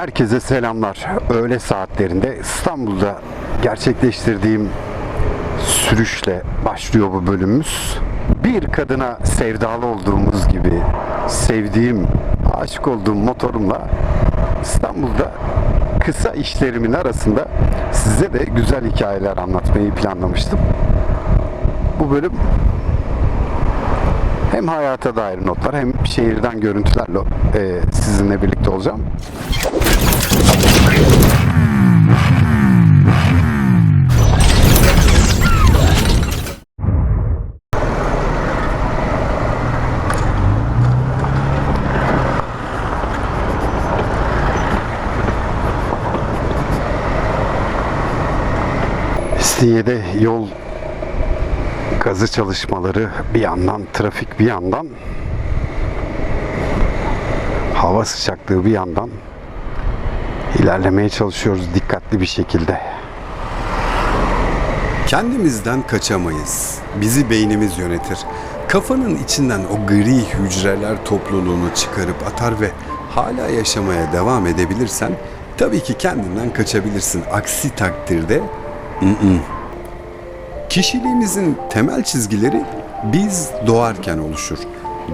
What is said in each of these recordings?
Herkese selamlar. Öğle saatlerinde İstanbul'da gerçekleştirdiğim sürüşle başlıyor bu bölümümüz. Bir kadına sevdalı olduğumuz gibi sevdiğim, aşık olduğum motorumla İstanbul'da kısa işlerimin arasında size de güzel hikayeler anlatmayı planlamıştım. Bu bölüm hem hayata dair notlar hem şehirden görüntülerle e, sizinle birlikte olacağım. İstinye'de yol gazı çalışmaları bir yandan, trafik bir yandan, hava sıcaklığı bir yandan ilerlemeye çalışıyoruz dikkatli bir şekilde. Kendimizden kaçamayız. Bizi beynimiz yönetir. Kafanın içinden o gri hücreler topluluğunu çıkarıp atar ve hala yaşamaya devam edebilirsen tabii ki kendinden kaçabilirsin. Aksi takdirde ı-ı. Kişiliğimizin temel çizgileri biz doğarken oluşur.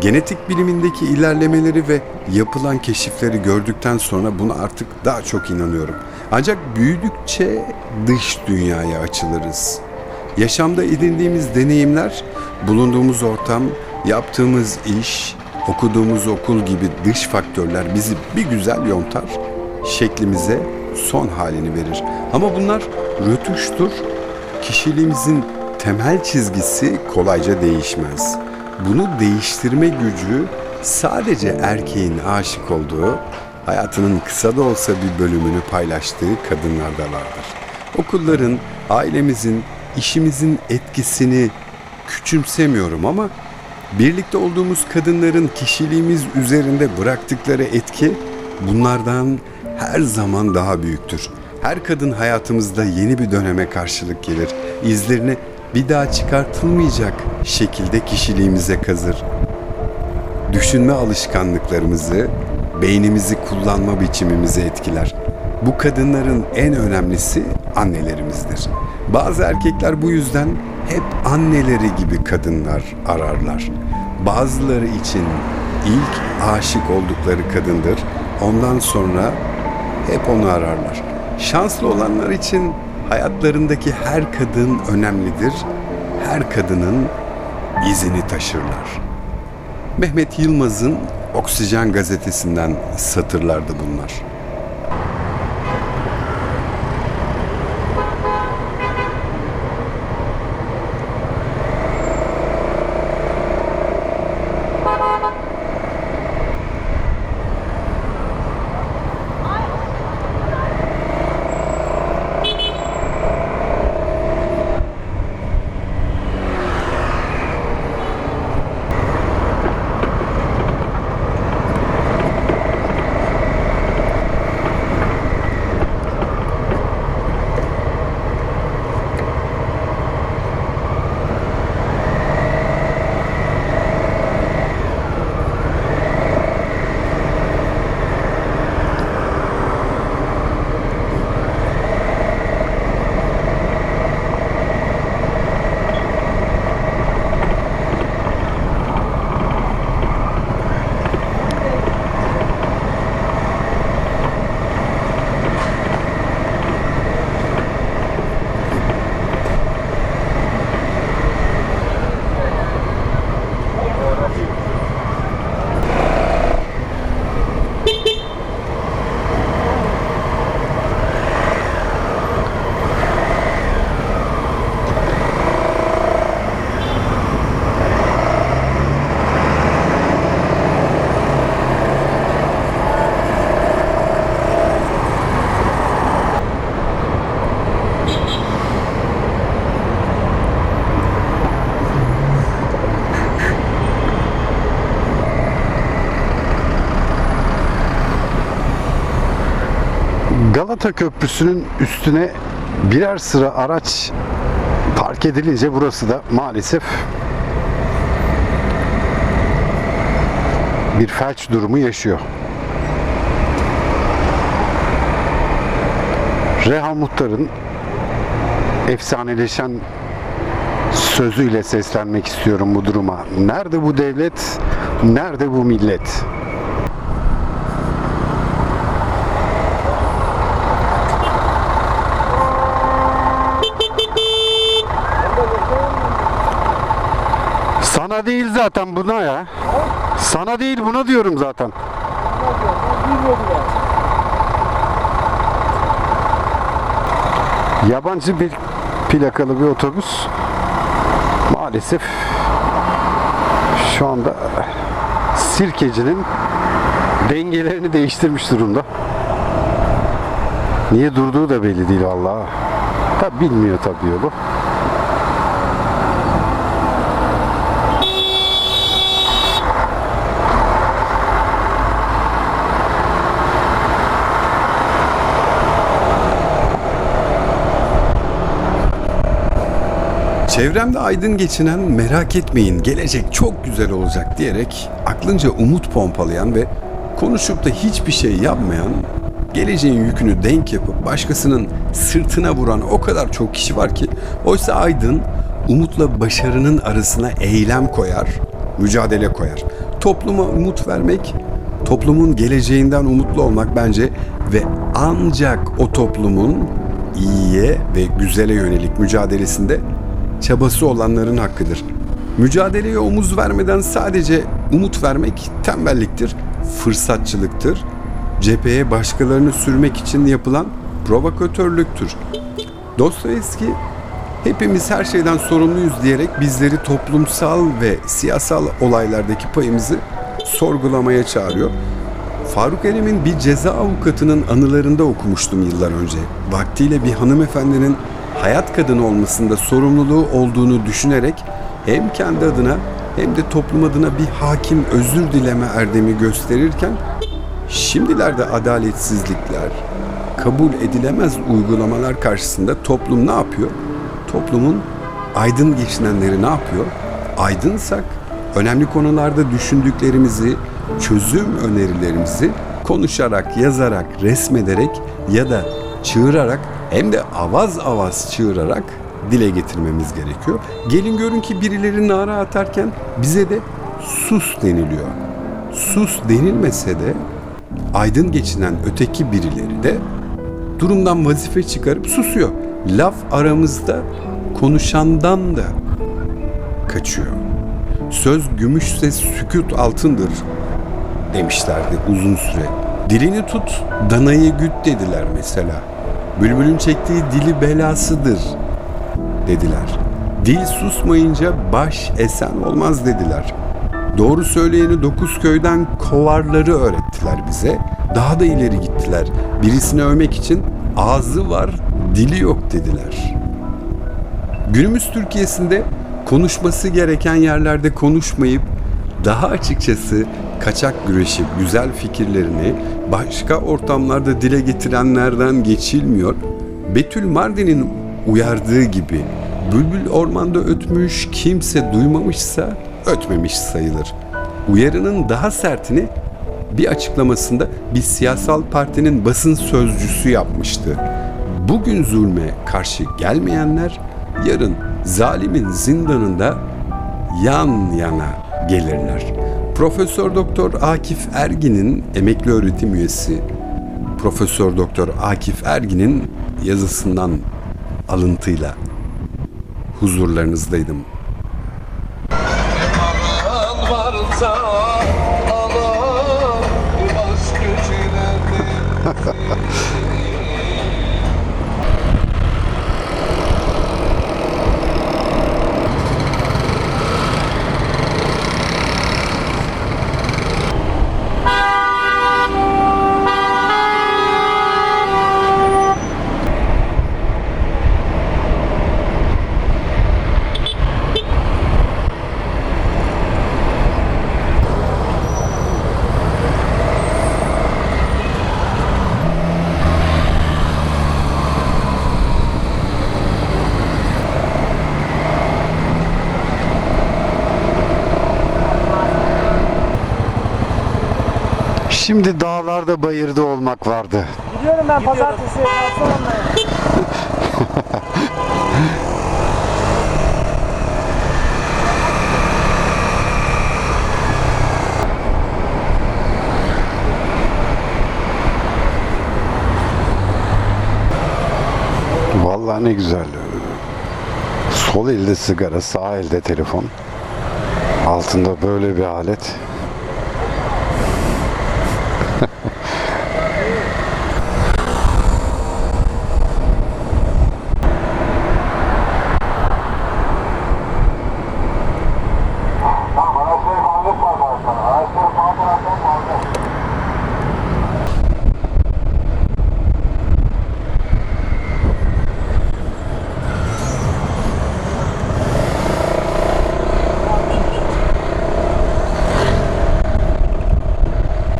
Genetik bilimindeki ilerlemeleri ve yapılan keşifleri gördükten sonra buna artık daha çok inanıyorum. Ancak büyüdükçe dış dünyaya açılırız. Yaşamda edindiğimiz deneyimler, bulunduğumuz ortam, yaptığımız iş, okuduğumuz okul gibi dış faktörler bizi bir güzel yontar, şeklimize son halini verir. Ama bunlar rötuştur, kişiliğimizin temel çizgisi kolayca değişmez. Bunu değiştirme gücü sadece erkeğin aşık olduğu, hayatının kısa da olsa bir bölümünü paylaştığı kadınlarda vardır. Okulların, ailemizin, işimizin etkisini küçümsemiyorum ama birlikte olduğumuz kadınların kişiliğimiz üzerinde bıraktıkları etki bunlardan her zaman daha büyüktür. Her kadın hayatımızda yeni bir döneme karşılık gelir. İzlerini bir daha çıkartılmayacak şekilde kişiliğimize kazır. Düşünme alışkanlıklarımızı, beynimizi kullanma biçimimizi etkiler. Bu kadınların en önemlisi annelerimizdir. Bazı erkekler bu yüzden hep anneleri gibi kadınlar ararlar. Bazıları için ilk aşık oldukları kadındır. Ondan sonra hep onu ararlar. Şanslı olanlar için hayatlarındaki her kadın önemlidir. Her kadının izini taşırlar. Mehmet Yılmaz'ın Oksijen gazetesinden satırlardı bunlar. Galata Köprüsü'nün üstüne birer sıra araç park edilince burası da maalesef bir felç durumu yaşıyor. Reha Muhtar'ın efsaneleşen sözüyle seslenmek istiyorum bu duruma. Nerede bu devlet? Nerede bu millet? Sana değil zaten buna ya. Sana değil buna diyorum zaten. Yabancı bir plakalı bir otobüs maalesef şu anda sirkecinin dengelerini değiştirmiş durumda. Niye durduğu da belli değil vallahi. Tabi bilmiyor tabii yolu. Çevremde aydın geçinen merak etmeyin gelecek çok güzel olacak diyerek aklınca umut pompalayan ve konuşup da hiçbir şey yapmayan geleceğin yükünü denk yapıp başkasının sırtına vuran o kadar çok kişi var ki oysa aydın umutla başarının arasına eylem koyar, mücadele koyar. Topluma umut vermek, toplumun geleceğinden umutlu olmak bence ve ancak o toplumun iyiye ve güzele yönelik mücadelesinde çabası olanların hakkıdır. Mücadeleye omuz vermeden sadece umut vermek tembelliktir, fırsatçılıktır. Cepheye başkalarını sürmek için yapılan provokatörlüktür. Dostoyevski hepimiz her şeyden sorumluyuz diyerek bizleri toplumsal ve siyasal olaylardaki payımızı sorgulamaya çağırıyor. Faruk Erim'in bir ceza avukatının anılarında okumuştum yıllar önce. Vaktiyle bir hanımefendinin hayat kadını olmasında sorumluluğu olduğunu düşünerek hem kendi adına hem de toplum adına bir hakim özür dileme erdemi gösterirken şimdilerde adaletsizlikler, kabul edilemez uygulamalar karşısında toplum ne yapıyor? Toplumun aydın geçinenleri ne yapıyor? Aydınsak önemli konularda düşündüklerimizi, çözüm önerilerimizi konuşarak, yazarak, resmederek ya da çığırarak hem de avaz avaz çığırarak dile getirmemiz gerekiyor. Gelin görün ki birileri nara atarken bize de sus deniliyor. Sus denilmese de aydın geçinen öteki birileri de durumdan vazife çıkarıp susuyor. Laf aramızda konuşandan da kaçıyor. Söz gümüşse sükut altındır demişlerdi uzun süre. Dilini tut, danayı güt dediler mesela. Bülbülün çektiği dili belasıdır dediler. Dil susmayınca baş esen olmaz dediler. Doğru söyleyeni dokuz köyden kovarları öğrettiler bize. Daha da ileri gittiler. Birisini övmek için ağzı var, dili yok dediler. Günümüz Türkiye'sinde konuşması gereken yerlerde konuşmayıp daha açıkçası kaçak güreşip güzel fikirlerini başka ortamlarda dile getirenlerden geçilmiyor. Betül Mardin'in uyardığı gibi bülbül ormanda ötmüş kimse duymamışsa ötmemiş sayılır. Uyarının daha sertini bir açıklamasında bir siyasal partinin basın sözcüsü yapmıştı. Bugün zulme karşı gelmeyenler yarın zalimin zindanında yan yana gelirler. Profesör Doktor Akif Ergin'in emekli öğretim üyesi Profesör Doktor Akif Ergin'in yazısından alıntıyla huzurlarınızdaydım. Şimdi dağlar dağlarda bayırda olmak vardı. Gidiyorum ben pazartesi. Vallahi ne güzel. Sol elde sigara, sağ elde telefon. Altında böyle bir alet.